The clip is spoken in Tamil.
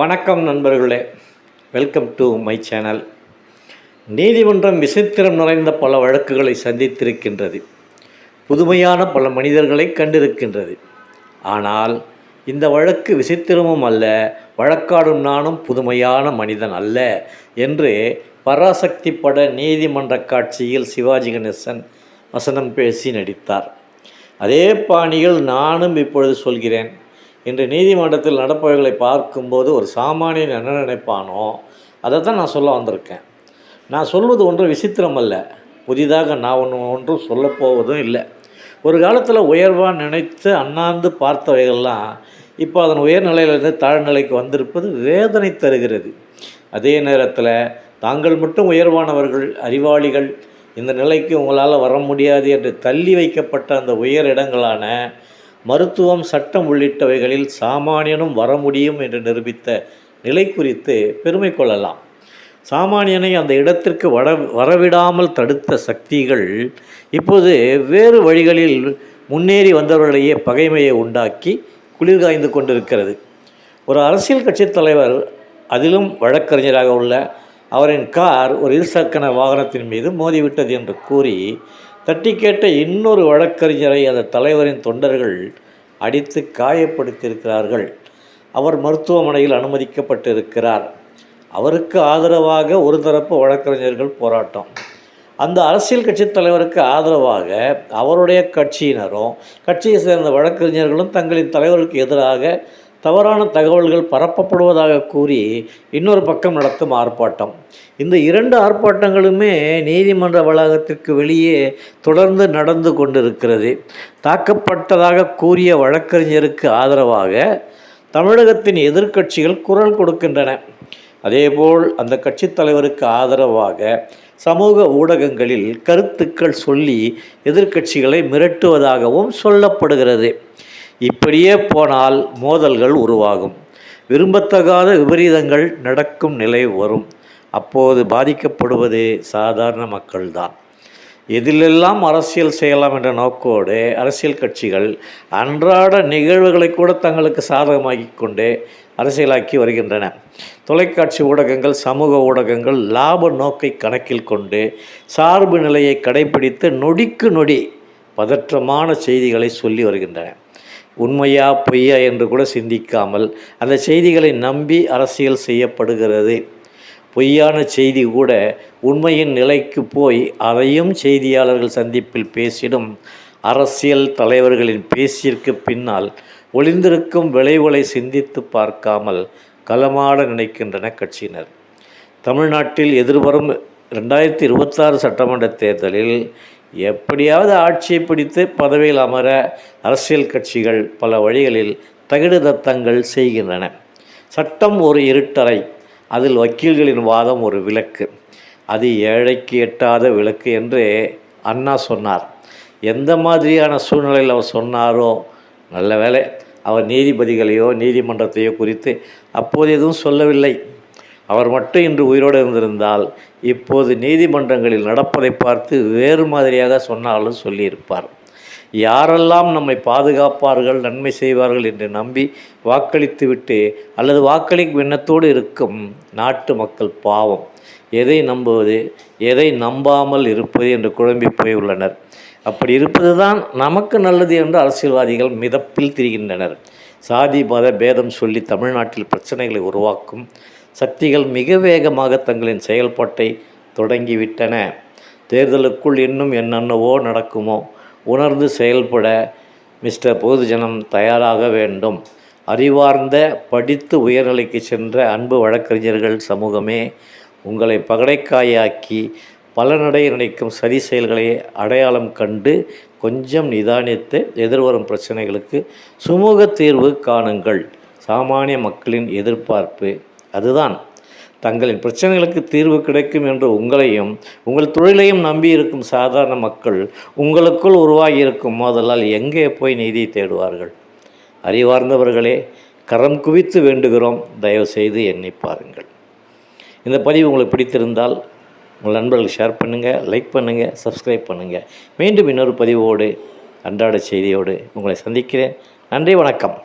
வணக்கம் நண்பர்களே. வெல்கம் டு மை சேனல் நீதிமன்றம் விசித்திரம் நிறைந்த பல வழக்குகளை சந்தித்திருக்கின்றது. புதுமையான பல மனிதர்களை கண்டிருக்கின்றது. ஆனால் இந்த வழக்கு விசித்திரமும் அல்ல வழக்காடும் நானும் புதுமையான மனிதன் அல்ல என்று பராசக்தி பட நீதிமன்ற காட்சியில் சிவாஜி கணேசன் வசனம் பேசி நடித்தார். அதே பாணியில் நானும் இப்பொழுது சொல்கிறேன். இன்று நீதிமன்றத்தில் நடப்பவைகளை பார்க்கும்போது ஒரு சாமானியன் என்ன நினைப்பானோ அதை தான் நான் சொல்ல வந்திருக்கேன். நான் சொல்வது ஒன்றும் விசித்திரம் அல்ல புதிதாக நான் ஒன்று ஒன்றும் சொல்லப்போவதும் இல்லை. ஒரு காலத்தில் உயர்வாக நினைத்து அண்ணாந்து பார்த்தவைகள்லாம் இப்போ அதன் உயர்நிலையிலிருந்து தாழ்நிலைக்கு வந்திருப்பது வேதனை தருகிறது. அதே நேரத்தில் தாங்கள் மட்டும் உயர்வானவர்கள் அறிவாளிகள் இந்த நிலைக்கு உங்களால் வர முடியாது என்று தள்ளி வைக்கப்பட்ட அந்த உயர் இடங்களான மருத்துவம் சட்டம் உள்ளிட்டவைகளில் சாமானியனும் வர முடியும் என்று நிரூபித்த நிலை குறித்து பெருமை கொள்ளலாம். சாமானியனை அந்த இடத்திற்கு வர வரவிடாமல் தடுத்த சக்திகள் இப்போது வேறு வழிகளில் முன்னேறி வந்தவர்களிடையே பகைமையை உண்டாக்கி குளிர்காய்ந்து கொண்டிருக்கிறது. ஒரு அரசியல் கட்சி தலைவர் அதிலும் வழக்கறிஞராக உள்ள அவரின் கார் ஒரு இருசக்கர வாகனத்தின் மீது மோதிவிட்டது என்று கூறி தட்டி கேட்ட இன்னொரு வழக்கறிஞரை அந்த தலைவரின் தொண்டர்கள் அடித்து காயப்படுத்தியிருக்கிறார்கள். அவர் மருத்துவமனையில் அனுமதிக்கப்பட்டிருக்கிறார். அவருக்கு ஆதரவாக ஒரு தரப்பு வழக்கறிஞர்கள் போராட்டம். அந்த அரசியல் கட்சி தலைவருக்கு ஆதரவாக அவருடைய கட்சியினரும் கட்சியை சேர்ந்த வழக்கறிஞர்களும் தங்களின் தலைவருக்கு எதிராக தவறான தகவல்கள் பரப்பப்படுவதாக கூறி இன்னொரு பக்கம் நடத்தும் ஆர்ப்பாட்டம். இந்த இரண்டு ஆர்ப்பாட்டங்களுமே நீதிமன்ற வளாகத்திற்கு வெளியே தொடர்ந்து நடந்து கொண்டிருக்கிறது. தாக்கப்பட்டதாக கூறிய வழக்கறிஞருக்கு ஆதரவாக தமிழகத்தின் எதிர்க்கட்சிகள் குரல் கொடுக்கின்றன. அதேபோல் அந்த கட்சித் தலைவருக்கு ஆதரவாக சமூக ஊடகங்களில் கருத்துக்கள் சொல்லி எதிர்க்கட்சிகளை மிரட்டுவதாகவும் சொல்லப்படுகிறது. இப்படியே போனால் மோதல்கள் உருவாகும். விரும்பத்தகாத விபரீதங்கள் நடக்கும் நிலை வரும். அப்போது பாதிக்கப்படுவது சாதாரண மக்கள்தான். எதிலெல்லாம் அரசியல் செய்யலாம் என்ற நோக்கோடு அரசியல் கட்சிகள் அன்றாட நிகழ்வுகளை கூட தங்களுக்கு சாதகமாக்கி கொண்டு அரசியலாக்கி வருகின்றன. தொலைக்காட்சி ஊடகங்கள் சமூக ஊடகங்கள் லாப நோக்கை கணக்கில் கொண்டு சார்பு நிலையை கடைபிடித்து நொடிக்கு நொடி பதற்றமான செய்திகளை சொல்லி வருகின்றன. உண்மையா பொய்யா என்று கூட சிந்திக்காமல் அந்த செய்திகளை நம்பி அரசியல் செய்யப்படுகிறது. பொய்யான செய்தி கூட உண்மையின் நிலைக்கு போய் அதையும் செய்தியாளர்கள் சந்திப்பில் பேசிடும் அரசியல் தலைவர்களின் பேச்சிற்கு பின்னால் ஒளிந்திருக்கும் விளைவுகளை சிந்தித்து பார்க்காமல் களமாட நினைக்கின்றன கட்சியினர். தமிழ்நாட்டில் எதிர்வரும் ரெண்டாயிரத்தி இருபத்தாறு சட்டமன்ற தேர்தலில் எப்படியாவது ஆட்சியை பிடித்து பதவியில் அமர அரசியல் கட்சிகள் பல வழிகளில் தகிடு தத்தங்கள் செய்கின்றன. சட்டம் ஒரு இருட்டறை அதில் வக்கீல்களின் வாதம் ஒரு விளக்கு. அது ஏழைக்கு எட்டாத விளக்கு என்று அண்ணா சொன்னார். எந்த மாதிரியான சூழ்நிலையில் அவர் சொன்னாரோ நல்ல வேலை அவர் நீதிபதிகளையோ நீதிமன்றத்தையோ குறித்து அப்போது எதுவும் சொல்லவில்லை. அவர் மட்டும் இன்று உயிரோடு இருந்திருந்தால் இப்போது நீதிமன்றங்களில் நடப்பதை பார்த்து வேறு மாதிரியாக சொன்னாலும் சொல்லியிருப்பார். யாரெல்லாம் நம்மை பாதுகாப்பார்கள் நன்மை செய்வார்கள் என்று நம்பி வாக்களித்துவிட்டு அல்லது வாக்களிக்கும் எண்ணத்தோடு இருக்கும் நாட்டு மக்கள் பாவம். எதை நம்புவது எதை நம்பாமல் இருப்பது என்று குழம்பி போய் உள்ளனர் அப்படி இருப்பது தான் நமக்கு நல்லது என்று அரசியல்வாதிகள் மிதப்பில் திரிகின்றனர். சாதி மத பேதம் சொல்லி தமிழ்நாட்டில் பிரச்சனைகளை உருவாக்கும் சக்திகள் மிக வேகமாக தங்களின் செயல்பாட்டை தொடங்கிவிட்டன. தேர்தலுக்குள் இன்னும் என்னென்னவோ நடக்குமோ உணர்ந்து செயல்பட மிஸ்டர் பொதுஜனம் தயாராக வேண்டும். அறிவார்ந்த படித்து உயர்நிலைக்கு சென்ற அன்பு வழக்கறிஞர்கள் சமூகமே உங்களை பகடைக்காயாக்கி பலனடைய நினைக்கும் சதி செயல்களை அடையாளம் கண்டு கொஞ்சம் நிதானித்து எதிர்வரும் பிரச்சனைகளுக்கு சுமூக தீர்வு காணுங்கள். சாமானிய மக்களின் எதிர்பார்ப்பு அதுதான். தங்களின் பிரச்சனைகளுக்கு தீர்வு கிடைக்கும் என்று உங்களையும் உங்கள் தொழிலையும் நம்பி இருக்கும் சாதாரண மக்கள் உங்களுக்குள் உருவாகி இருக்கும் மோதலால் எங்கே போய் நீதியை தேடுவார்கள்? அறிவார்ந்தவர்களே கரம் குவித்து வேண்டுகிறோம். தயவு செய்து எண்ணி பாருங்கள். இந்த பதிவு உங்களுக்கு பிடித்திருந்தால் உங்கள் நண்பர்களுக்கு ஷேர் பண்ணுங்கள் லைக் பண்ணுங்கள் சப்ஸ்கிரைப் பண்ணுங்கள் மீண்டும் இன்னொரு பதிவோடு அன்றாட செய்தியோடு உங்களை சந்திக்கிறேன். நன்றி வணக்கம்.